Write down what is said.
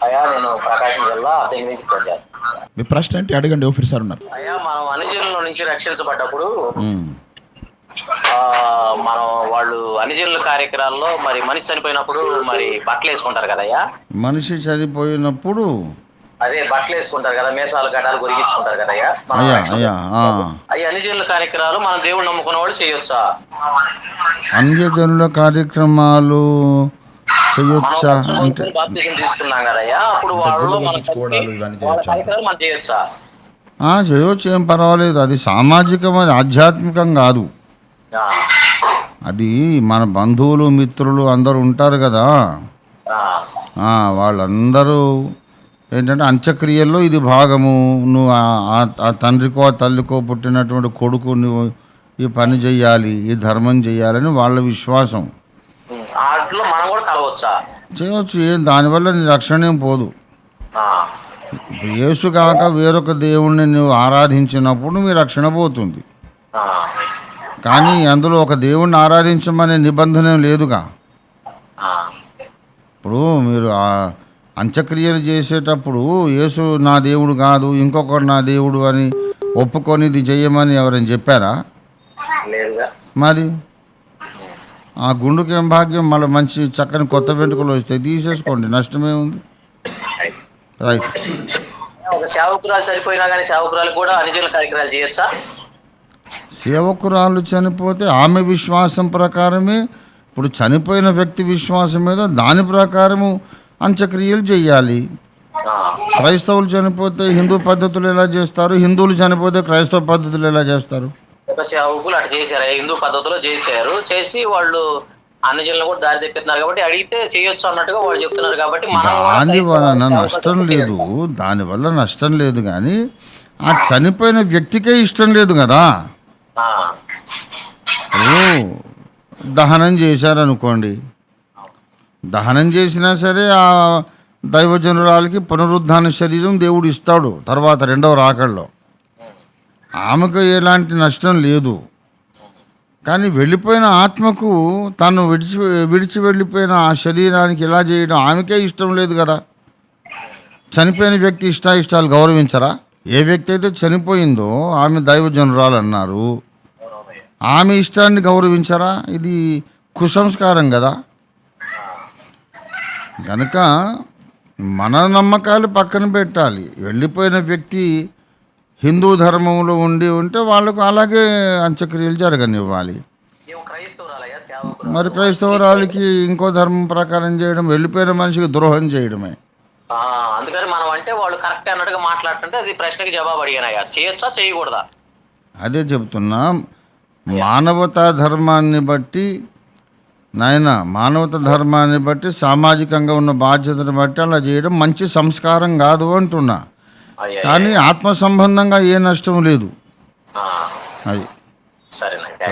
అయ్యా నేను ప్రకాశం జిల్లా అద్దె నుంచి చేస్తాను మీ ప్రశ్న ఏంటి? అడగండి ఓఫీర్ సార్ ఉన్నారు. అయ్యా మనం అనుజనుల నుంచి రక్షించబడ్డప్పుడు మనం వాళ్ళు అనుజనుల కార్యక్రమాల్లో మరి మనిషి చనిపోయినప్పుడు మరి బట్టలు వేసుకుంటారు కదయ్యా మనిషి చనిపోయినప్పుడు? అదే బట్టలు వేసుకుంటారు కదా మీసాలు కొరిగించుకుంటారు కదయ్యా మనం అయ్యా అయ్యా. అయ్యి అనుజనుల కార్యక్రమాలు మనం దేవుడు నమ్ముకున్న వాళ్ళు చేయొచ్చా? అన్యజనుల కార్యక్రమాలు చేయొచ్చా అంటే తీసుకున్నాం కదయ్యా. అప్పుడు వాళ్ళు మనం చేయొచ్చా? కార్యక్రమాలు మనం చేయొచ్చా? ఆ, చేయొచ్చు ఏం పర్వాలేదు. అది సామాజికం అది ఆధ్యాత్మికం కాదు. అది మన బంధువులు మిత్రులు అందరూ ఉంటారు కదా. ఆ, ఆ, వాళ్ళందరూ ఏంటంటే అంత్యక్రియల్లో ఇది భాగము. నువ్వు ఆ- తండ్రికో ఆ తల్లికో పుట్టినటువంటి కొడుకు నువ్వు ఈ పని చెయ్యాలి ఈ ధర్మం చెయ్యాలని వాళ్ళ విశ్వాసం. వాటిలో మనం కూడా కలవచ్చా? చేయవచ్చు ఏం దానివల్ల నీ రక్షణ ఏం పోదు. యేసు కాక వేరొక దేవుణ్ణి నువ్వు ఆరాధించినప్పుడు మీ రక్షణ పోతుంది. కానీ అందులో ఒక దేవుణ్ణి ఆరాధించమనే నిబంధన లేదుగా. ఇప్పుడు మీరు అంత్యక్రియలు చేసేటప్పుడు యేసు నా దేవుడు కాదు ఇంకొకడు నా దేవుడు అని ఒప్పుకొని ఇది చెయ్యమని ఎవరైనా చెప్పారా? మరి? ఆ గుండుకేం భాగ్యం? మళ్ళీ మంచి చక్కని కొత్త వెంట్రుకలు వస్తాయి తీసేసుకోండి. నష్టమే ఉంది. రైట్ ఒక సేవకురాలు చనిపోయినా కానీ సేవకురాలు కూడా అనుజనుల కార్యక్రమాలు చేయొచ్చా? సేవకురాలు చనిపోతే ఆమె విశ్వాసం ప్రకారమే ఇప్పుడు చనిపోయిన వ్యక్తి విశ్వాసం మీద దాని ప్రకారము అంత్యక్రియలు చేయాలి. క్రైస్తవులు చనిపోతే హిందూ పద్ధతులు ఎలా చేస్తారు? హిందువులు చనిపోతే క్రైస్తవ పద్ధతులు ఎలా చేస్తారు? ఒక సేవకులు అట్లా చేశారు. హిందూ పద్ధతిలో చేశారు. చేసి వాళ్ళు అనుజనులు కూడా దారి తెప్పిస్తున్నారు కాబట్టి అడిగితే చేయొచ్చు అన్నట్టుగా వాళ్ళు చెప్తున్నారు కాబట్టి దాని వలన నష్టం లేదు. దానివల్ల నష్టం లేదు కానీ ఆ చనిపోయిన వ్యక్తికే ఇష్టం లేదు కదా. దహనం చేశారనుకోండి. దహనం చేసినా సరే ఆ దైవజనురాలకి పునరుద్ధాన శరీరం దేవుడు ఇస్తాడు. తర్వాత రెండవ రాకడలో. ఆమెకు ఎలాంటి నష్టం లేదు. కానీ వెళ్ళిపోయిన ఆత్మకు తను విడిచి విడిచి వెళ్ళిపోయిన ఆ శరీరానికి ఇలా చేయడం ఆమెకే ఇష్టం లేదు కదా. చనిపోయిన వ్యక్తి ఇష్టాయిష్టాలు గౌరవించరా? ఏ వ్యక్తి అయితే చనిపోయిందో ఆమె దైవజనురాలు అన్నారు ఆమె ఇష్టాన్ని గౌరవించరా? ఇది కుసంస్కారం కదా. కనుక మన నమ్మకాలు పక్కన పెట్టాలి. వెళ్ళిపోయిన వ్యక్తి హిందూ ధర్మంలో ఉండి ఉంటే వాళ్ళకు అలాగే అంత్యక్రియలు జరగనివ్వాలి. మరి క్రైస్తవరాలకి ఇంకో ధర్మం ప్రకారం చేయడం వెళ్ళిపోయిన మనిషికి ద్రోహం చేయడమే. ఆ, అందుకని మనం అంటే వాళ్ళు కరెక్ట్ అన్నట్టుగా మాట్లాడుతుంటే అది ప్రశ్నకి జవాబు అడిగానయ్యా. చేయొచ్చా చేయకూడదా? అదే చెప్తున్నా మానవతా ధర్మాన్ని బట్టి నాయన మానవత ధర్మాన్ని బట్టి సామాజికంగా ఉన్న బాధ్యతను బట్టి అలా చేయడం మంచి సంస్కారం కాదు అంటున్నా. కానీ ఆత్మ సంబంధంగా ఏ నష్టం లేదు అది సరేనండి